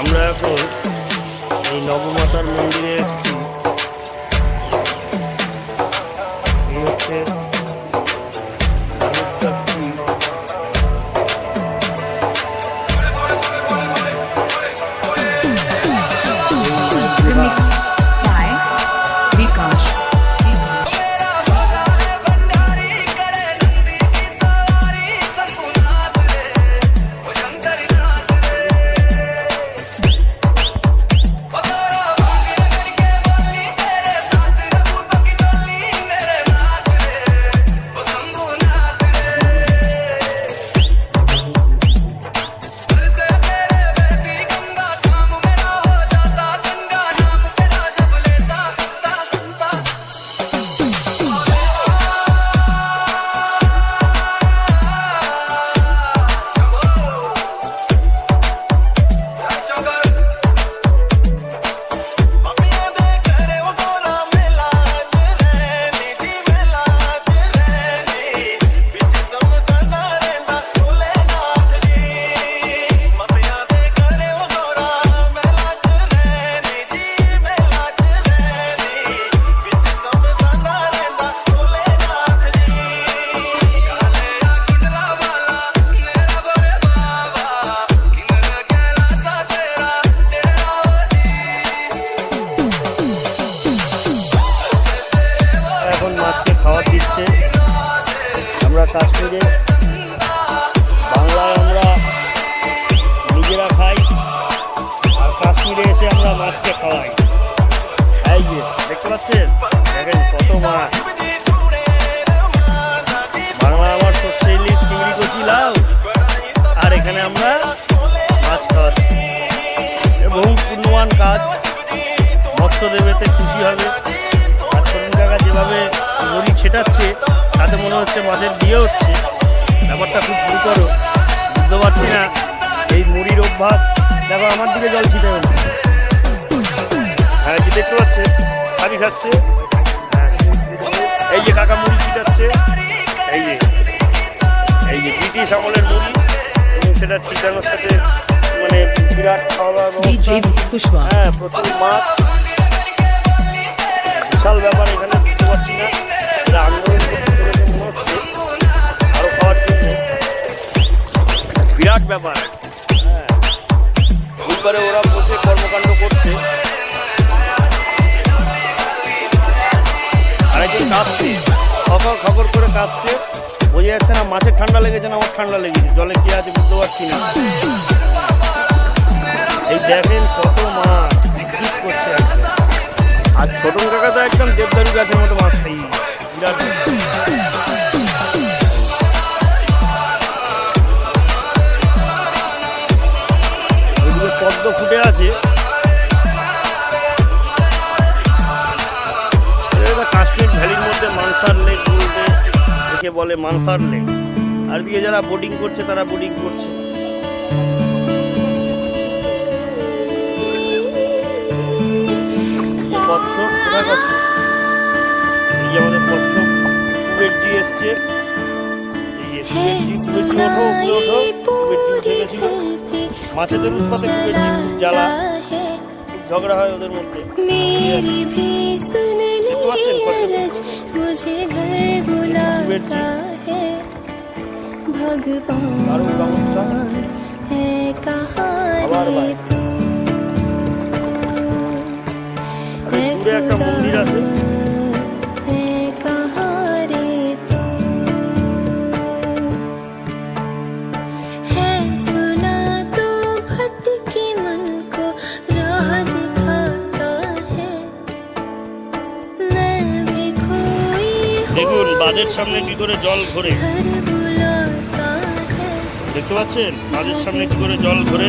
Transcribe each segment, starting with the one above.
আমরা এখন এই নবমাতার মন্দিরে হচ্ছে Remix. খাবার দিচ্ছে। আমরা কাশ্মীরে, বাংলায় আমরা নিজেরা খাই, আর কাশ্মীরে এসে আমরা মাছকে খাওয়াই। এই যে, দেখতে পাচ্ছেন? দেখেন কত মাছ। তাতে মনে হচ্ছে মাছের বিয়ে হচ্ছে। ব্যাপারটা খুব গুরুতর। বুঝতে পারছি না। এই মুড়ির অভ্যাস। দেখো আমার দিকে জল ছিটে গেল হ্যাঁ যে দেখতে পাচ্ছে আমি খাচ্ছে। এই যে কাকা মুড়ি ছিটাচ্ছে। এই যে। এই যে ব্রিটিশ আমলের মুড়ি। এবং সেটা ছিটানোর সাথে মানে বিরাট খাওয়া Pushpa. হ্যাঁ প্রচুর মাছ। বুধবারে ওরা বসে কর্মকাণ্ড করছে। আরেকজন কাঁপছে। করে কাঁপছে। বোঝা যাচ্ছে না মাছের ঠান্ডা লেগেছে না আমার ঠান্ডা লেগেছে? জলে কি আছে বুঝতে পারছি না। এই দেখেন কত মাছ করছে আর ছোটন কাকা তো একদম দেবদারু গাছের মতো মাছ খাই বিরাট ফুটে আছে। কাশ্মীর ভ্যালির মধ্যে মানসার লেক বলতে একে বলে মানসার লেক। আর দিকে যারা বোটিং করছে, তারা বোটিং করছে। কচ্ছপ এই এসছে। মাছেদের উৎপাতে খুবই জ্বালা ঝগড়া হয় ওদের মধ্যে। ভগবান একটা মন্দির আছে। বাঁধের সামনে কি করে জল ভরে দেখতে পাচ্ছেন? বাঁধের সামনে কি করে জল ভরে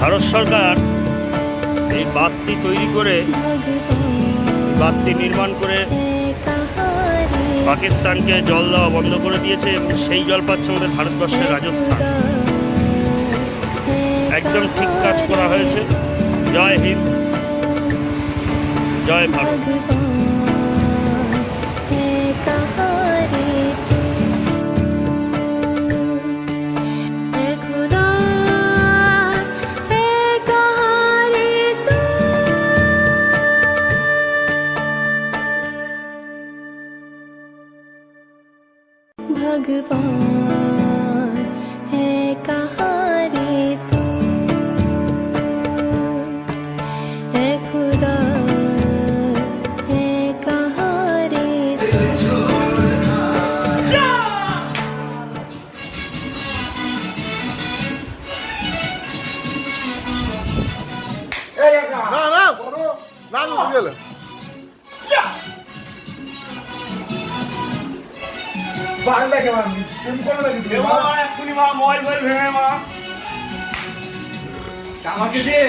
ভারত সরকার এই বাঁধটি তৈরি করে বাঁধটি নির্মাণ করে পাকিস্তানকে জল দেওয়া বন্ধ করে দিয়েছে এবং সেই জল পাচ্ছে আমাদের ভারতবর্ষের রাজস্থান। একদম ঠিক কাজ করা হয়েছে। জয় হিন্দ। জয় ভারত। भगवान भगवान है कहाँ रे तू है खुदा है कहाँ रे तू না না না না গেলে বাংলা কেমন তুমি কোন লাগি তুমি এক্ষুনি মা মোবাইল ফোবাইল ভেঙে মা। আমাকে দিয়ে